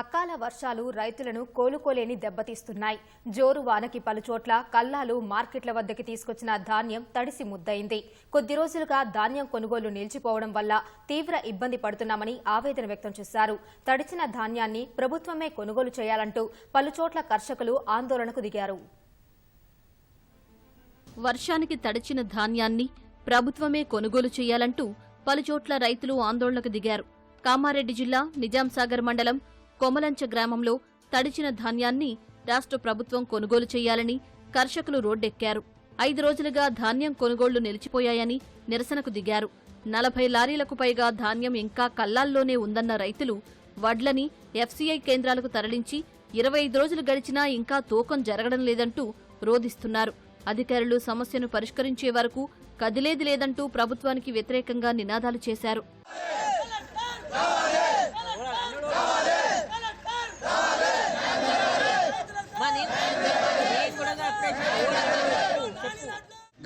అకాల వర్షాలు రైతులను కోలుకోలేని దెబ్బతీస్తున్నాయి. జోరు వానకి పలుచోట్ల కల్లాలు మార్కెట్ల వద్దకి తీసుకొచ్చిన ధాన్యం తడిసి ముద్దయింది. కొద్ది రోజులుగా ధాన్యం కొనుగోలు నిలిచిపోవడం వల్ల తీవ్ర ఇబ్బంది పడుతున్నామని ఆవేదన వ్యక్తం చేశారు. తడిచిన ధాన్యాన్ని ప్రభుత్వమే కొనుగోలు చేయాలంటూ పలుచోట్ల కర్షకులు ఆందోళనకు దిగారు. వర్షానికి తడిచిన ధాన్యాన్ని ప్రభుత్వమే కొనుగోలు చేయాలంటూ పలుచోట్ల రైతులు ఆందోళనకు దిగారు. కామారెడ్డి జిల్లా నిజాంసాగర్ మండలం కొమలంచ గ్రామంలో తడిచిన ధాన్యాన్ని రాష్ట్ర ప్రభుత్వం కొనుగోలు చేయాలని కర్షకులు రోడ్డెక్కారు. ఐదు రోజులుగా ధాన్యం కొనుగోళ్ళు నిలిచిపోయాయని నిరసనకు దిగారు. నలభై లారీలకు పైగా ధాన్యం ఇంకా కల్లాల్లోనే ఉందన్న రైతులు వడ్లని ఎఫ్సీఐ కేంద్రాలకు తరలించి ఇరవై ఐదు రోజులు గడిచినా ఇంకా తూకం జరగడం లేదంటూ రోధిస్తున్నారు. అధికారులు సమస్యను పరిష్కరించే వరకు కదిలేది లేదంటూ ప్రభుత్వానికి వ్యతిరేకంగా నినాదాలు చేశారు.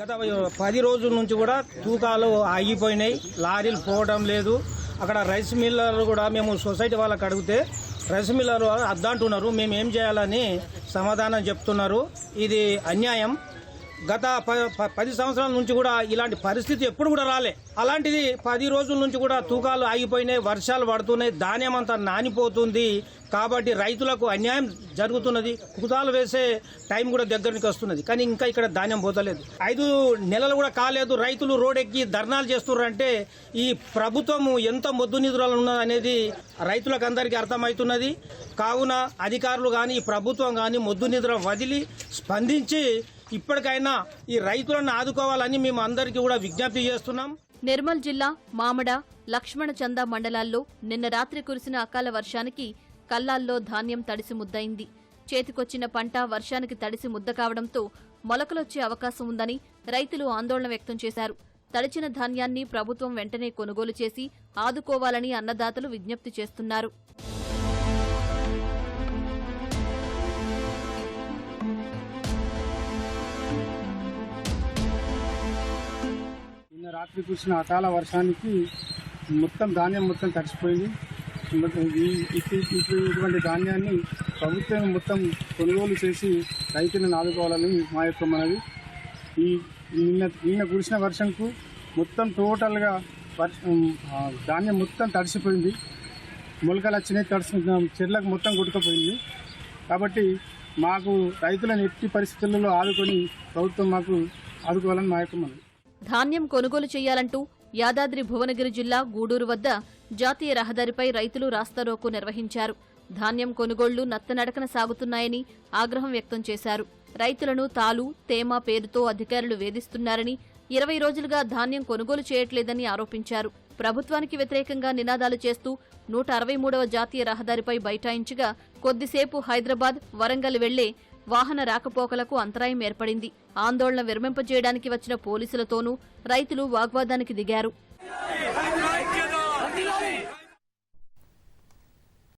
గత పది రోజుల నుంచి కూడా తూకాలు ఆగిపోయినాయి. లారీలు పోవడం లేదు. అక్కడ రైస్ మిల్లర్లు కూడా మేము సొసైటీ వాళ్ళకి అడిగితే రైస్ మిల్లర్ అద్దంటున్నారు మేము ఏం చేయాలని సమాధానం చెప్తున్నారు. ఇది అన్యాయం. గత ప- ప- పది సంవత్సరాల నుంచి కూడా ఇలాంటి పరిస్థితి ఎప్పుడు కూడా రాలే. అలాంటిది పది రోజుల నుంచి కూడా తూకాలు ఆగిపోయినాయి వర్షాలు పడుతున్నాయి ధాన్యం అంతా నానిపోతుంది. కాబట్టి రైతులకు అన్యాయం జరుగుతున్నది. కుతాలు వేసే టైం కూడా దగ్గరికి వస్తున్నది. కానీ ఇంకా ఇక్కడ ధాన్యం పోతలేదు. ఐదు నెలలు కూడా కాలేదు. రైతులు రోడెక్కి ధర్నాలు చేస్తున్నారంటే ఈ ప్రభుత్వం ఎంత మొద్దు నిధులు ఉన్నది అనేది రైతులకు అందరికీ అర్థమవుతున్నది. కావున అధికారులు కానీ ప్రభుత్వం కానీ మొద్దు నిధులు వదిలి స్పందించి ఇప్పటికైనా ఈ రైతులను ఆదుకోవాలని మేము అందరికీ కూడా విజ్ఞప్తి చేస్తున్నాం. నిర్మల్ జిల్లా మామడ లక్ష్మణ చంద మండలాల్లో నిన్న రాత్రి కురిసిన అకాల వర్షానికి కల్లాల్లో ధాన్యం తడిసి ముద్దయింది. చేతికొచ్చిన పంట వర్షానికి తడిసి ముద్ద కావడంతో మొలకలొచ్చే అవకాశం ఉందని రైతులు ఆందోళన వ్యక్తం చేశారు. తడిచిన ధాన్యాన్ని ప్రభుత్వం వెంటనే కొనుగోలు చేసి ఆదుకోవాలని అన్నదాతలు విజ్ఞప్తి చేస్తున్నారు. రాత్రి కురిసిన అకాల వర్షానికి మొత్తం ధాన్యం మొత్తం తడిసిపోయింది. ఈ- ఇటువంటి ధాన్యాన్ని ప్రభుత్వం మొత్తం కొనుగోలు చేసి రైతులను ఆదుకోవాలని మా యొక్క మనవి. ఈ నిన్న నిన్న కురిసిన వర్షంకు మొత్తం టోటల్గా ధాన్యం మొత్తం తడిసిపోయింది. మొలకలు వచ్చినాయి తడిసి చెట్లకు మొత్తం కొట్టుకుపోయింది. కాబట్టి మాకు రైతులను ఎట్టి పరిస్థితులలో ఆదుకొని ప్రభుత్వం మాకు ఆదుకోవాలని మా యొక్క మనవి. ధాన్యం కొనుగోలు చేయాలంటూ యాదాద్రి భువనగిరి జిల్లా గూడూరు వద్ద జాతీయ రహదారిపై రైతులు రాస్తారోకు నిర్వహించారు. ధాన్యం కొనుగోళ్ళు నత్తనడకన సాగుతున్నాయని ఆగ్రహం వ్యక్తం చేశారు. రైతులను తాలు తేమ పేరుతో అధికారులు వేధిస్తున్నారని ఇరవై రోజులుగా ధాన్యం కొనుగోలు చేయట్లేదని ఆరోపించారు. ప్రభుత్వానికి వ్యతిరేకంగా నినాదాలు చేస్తూ నూట అరవై మూడవ జాతీయ రహదారిపై బైఠాయించగా కొద్దిసేపు హైదరాబాద్ వరంగల్ వెళ్ళే వాహన రాకపోకలకు అంతరాయం ఏర్పడింది. ఆందోళన విరమింపజేయడానికి వచ్చిన పోలీసులతోనూ రైతులు వాగ్వాదానికి దిగారు.